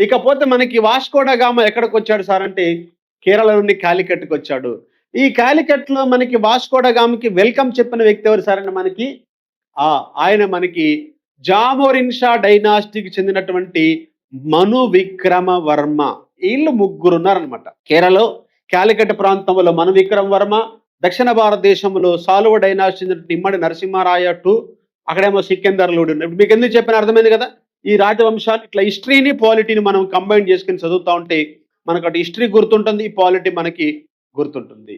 ఇకపోతే మనకి వాస్కోడా గామ ఎక్కడికి వచ్చాడు సార్ అంటే కేరళ నుండి కాలికట్కి వచ్చాడు ఈ కాలికట్లో మనకి వాస్కోడా గామకి వెల్కమ్ చెప్పిన వ్యక్తి ఎవరు సార్ అంటే మనకి? ఆ ఆయన మనకి జామోరిన్షా డైనాస్టీకి చెందినటువంటి మను విక్రమ వర్మ వీళ్ళు ముగ్గురు ఉన్నారనమాట కేరళలో కాలికట్ ప్రాంతంలో మను విక్రమ వర్మ దక్షిణ భారతదేశంలో సాలువ డైనాస్టీ చెందినటువంటి ఇమ్మడి నరసింహారాయ టు అక్కడేమో సికిందర్ మీకు ఎందుకు చెప్పిన అర్థమైంది కదా? ఈ రాజవంశాలు ఇట్లా హిస్టరీని పాలిటీని మనం కంబైన్ చేసుకుని చదువుతా ఉంటే మనకు అటు హిస్టరీ గుర్తుంటుంది ఈ పాలిటీ మనకి గుర్తుంటుంది.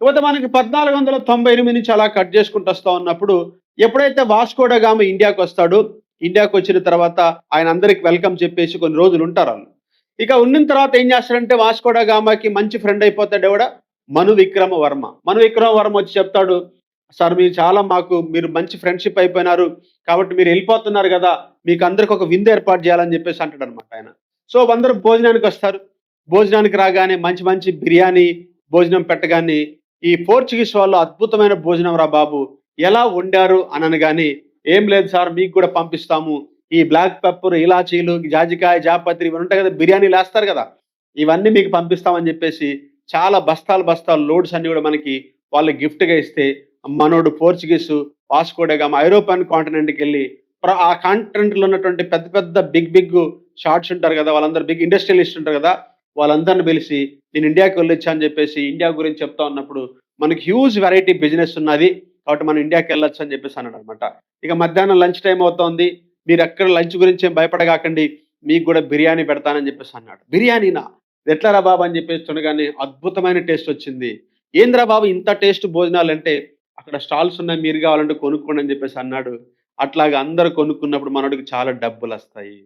ఇకపోతే మనకి పద్నాలుగు వందల తొంభై ఎనిమిది నుంచి అలా కట్ చేసుకుంటూ వస్తా ఉన్నప్పుడు ఎప్పుడైతే వాస్కోడగామ ఇండియాకు ఇండియాకి వస్తాడో ఇండియాకు వచ్చిన తర్వాత ఆయన అందరికి వెల్కమ్ చెప్పేసి కొన్ని రోజులు ఉంటారు వాళ్ళు. ఇక ఉన్న తర్వాత ఏం చేస్తాడంటే వాస్కోడగామకి మంచి ఫ్రెండ్ అయిపోతాడు ఎవడ? మను విక్రమ వర్మ మను విక్రమ వర్మ వచ్చి చెప్తాడు సార్ మీరు చాలా మాకు మీరు మంచి ఫ్రెండ్షిప్ అయిపోయినారు కాబట్టి మీరు వెళ్ళిపోతున్నారు కదా మీకు అందరికి ఒక విందు ఏర్పాటు చేయాలని చెప్పేసి అంటాడు అనమాట ఆయన. సో అందరూ భోజనానికి వస్తారు. భోజనానికి రాగానే మంచి మంచి బిర్యానీ భోజనం పెట్టగానే ఈ పోర్చుగీస్ వాళ్ళు అద్భుతమైన భోజనం రా బాబు ఎలా వండారు అని అనగానే ఏం లేదు సార్ మీకు కూడా పంపిస్తాము. ఈ బ్లాక్ పెప్పర్ ఇలాచీలు జాజికాయ జాపత్రి ఇవి ఉంటాయి కదా బిర్యానీలు వేస్తారు కదా. ఇవన్నీ మీకు పంపిస్తామని చెప్పేసి చాలా బస్తాలు బస్తాలు లోడ్స్ అన్ని కూడా మనకి వాళ్ళు గిఫ్ట్గా ఇస్తే మనోడు పోర్చుగీసు వాస్కోడగామ ఐరోపియన్ కాంటినెంట్కి వెళ్ళి ఆ కాంటినెంట్లో ఉన్నటువంటి పెద్ద పెద్ద బిగ్ బిగ్ షార్ట్స్ ఉంటారు కదా వాళ్ళందరూ బిగ్ ఇండస్ట్రియలిస్ట్ ఉంటారు కదా వాళ్ళందరిని పిలిచి నేను ఇండియాకి వెళ్ళొచ్చా అని చెప్పేసి ఇండియా గురించి చెప్తా ఉన్నప్పుడు మనకి హ్యూజ్ వెరైటీ బిజినెస్ ఉన్నది కాబట్టి మనం ఇండియాకి వెళ్ళొచ్చు అని చెప్పేసి అన్నాడు అనమాట ఇక మధ్యాహ్నం లంచ్ టైం అవుతోంది మీరు ఎక్కడ లంచ్ గురించి ఏం భయపడగాకండి మీకు కూడా బిర్యానీ పెడతానని చెప్పేసి అన్నాడు. బిర్యానీనా? ఎట్లారా బాబు అని చెప్పేసి చూడగానే అద్భుతమైన టేస్ట్ వచ్చింది. ఏంద్రా బాబు ఇంత టేస్ట్ భోజనాలు అంటే అక్కడ స్టాల్స్ ఉన్నాయి మీరు కావాలంటే కొనుక్కోండి అని చెప్పేసి అన్నాడు. అట్లాగా అందరు కొనుక్కున్నప్పుడు మనోడికి చాలా డబ్బులు వస్తాయి